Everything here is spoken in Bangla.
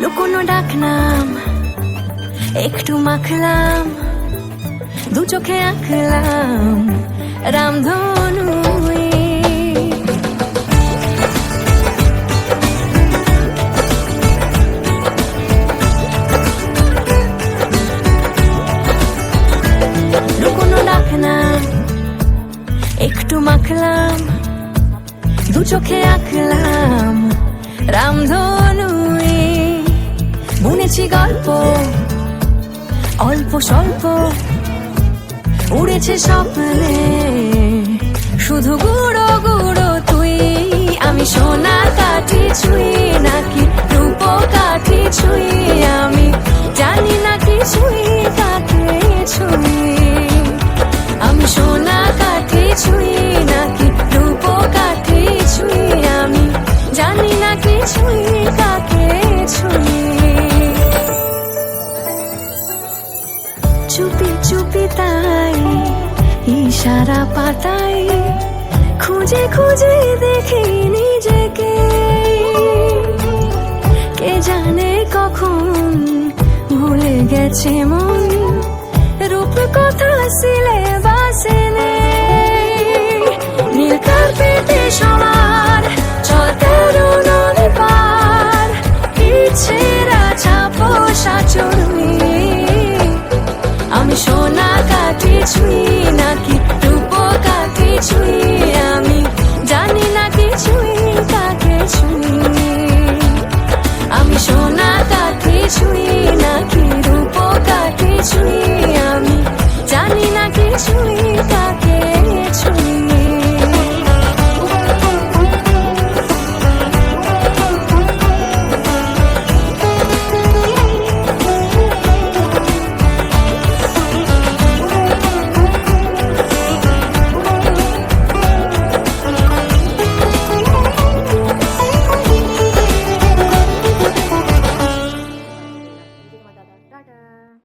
লুকোনো ডাকনাম একটু মাখলাম দু চোখে আঁকলাম রামধনু একটু মাখলাম দু চোখে আঁকলাম গল্প। অল্প স্বল্প উড়েছে স্বপ্নে। শুধু গুঁড়ো গুঁড়ো চুপি তাই, ইশারা পাতাই, খুঁজে খুঁজে দেখি নিজেকে। কে জানে কখন ভুলে গেছে মন রূপ কথা সিলেবাসে নেই। চুরি